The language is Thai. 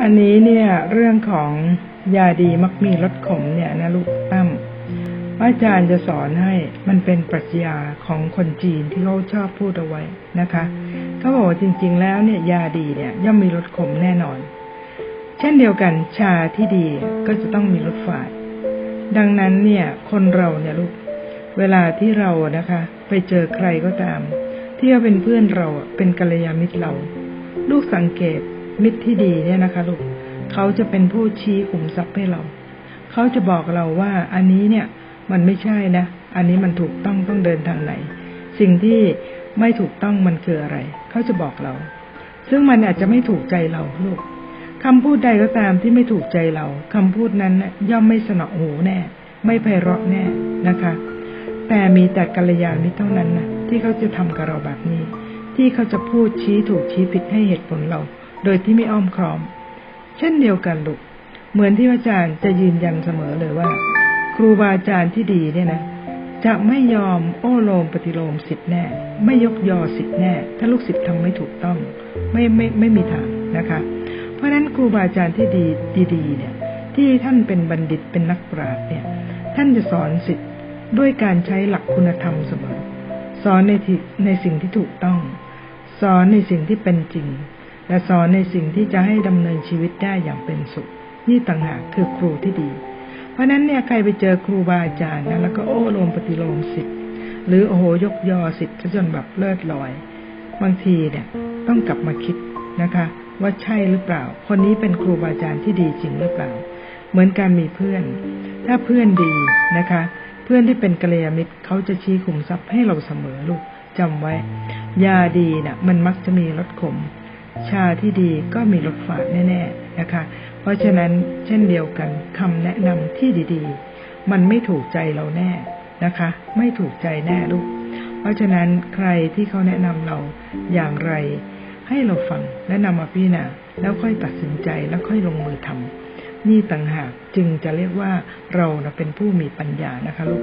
อันนี้เนี่ยเรื่องของยาดีมักมีรสขมเนี่ยนะลูกตั้มอาจารย์จะสอนให้มันเป็นปรัชญาของคนจีนที่เขาชอบพูดเอาไว้นะคะเขาบอกว่าจริง ๆ แล้วเนี่ยยาดีเนี่ยย่อมมีรสขมแน่นอน เช่นเดียวกันชาที่ดีก็จะต้องมีรสฝาด ดังนั้นเนี่ยคนเราเนี่ยลูกเวลาที่เรานะคะ ไปเจอใครก็ตาม ที่ว่าเป็นเพื่อนเราเป็นกัลยาณมิตรเรา ลูกสังเกต มิตรที่ดีเนี่ยนะคะลูกเขาจะเป็นผู้ชี้ขุมทรัพย์ให้เรา เขาจะบอกเราว่าอันนี้เนี่ยมันไม่ใช่นะ อันนี้มันถูกต้องต้องเดินทางไหน สิ่งที่ไม่ถูกต้องมันคืออะไร เขาจะบอกเรา ซึ่งมันอาจจะไม่ถูกใจเราลูกคำพูดใดก็ตามที่ไม่ถูกใจเราคำพูดนั้นย่อมไม่สนอหูแน่ ไม่ไพเราะแน่นะคะ แต่มีแต่กัลยาณมิตรเท่านั้นนะที่เขาจะทำกับเราแบบนี้ ที่เขาจะพูดชี้ถูกชี้ผิดให้เหตุผลเรา โดยที่ไม่อ้อมค้อม เช่นเดียวกันลูกเหมือนที่อาจารย์จะยืนยันเสมอเลยว่า ครูบาอาจารย์ที่ดีเนี่ยนะจะไม่ยอมโอ้โลมปฏิโลมสิทธิ์แน่ ไม่ยกยอสิทธิ์แน่ ถ้าลูกศิษย์ทำไม่ถูกต้อง ไม่ไม่ไม่มีทางนะคะ เพราะฉะนั้นครูบาอาจารย์ที่ดีดีเนี่ย ที่ท่านเป็นบัณฑิตเป็นนักปราชญ์เนี่ย ท่านจะสอนสิทธิ์ด้วยการใช้หลักคุณธรรมเสมอ สอนในทิในสิ่งที่ถูกต้อง สอนในสิ่งที่เป็นจริง และสอนในสิ่งที่จะให้ดำเนินชีวิตได้อย่างเป็นสุข นี่ต่างหากคือครูที่ดี เพราะนั้นเนี่ยใครไปเจอครูบาอาจารย์นะแล้วก็โอ้โลมปฏิโลมสิทธิ์หรือโอ้โหยกยอสิทธิ์จนแบบเลิศลอย บางทีเนี่ยต้องกลับมาคิดนะคะ ว่าใช่หรือเปล่า คนนี้เป็นครูบาอาจารย์ที่ดีจริงหรือเปล่า เหมือนการมีเพื่อน ถ้าเพื่อนดีนะคะ เพื่อนที่เป็นกัลยาณมิตรเขาจะชี้ขุมทรัพย์ให้เราเสมอลูกจำไว้ ยาดีนะ่ะ มันมักจะมีรสขม ชาที่ดีก็มีรสฝาดแน่ๆนะคะ เพราะฉะนั้นเช่นเดียวกันคำแนะนำที่ดีๆ มันไม่ถูกใจเราแน่นะคะ ไม่ถูกใจแน่ลูก เพราะฉะนั้นใครที่เขาแนะนำเราอย่างไร ให้เราฟังและนำมาพิจารณาแล้วค่อยตัดสินใจแล้วค่อยลงมือทำนี่ต่างหากจึงจะเรียกว่าเราเป็นผู้มีปัญญานะคะลูก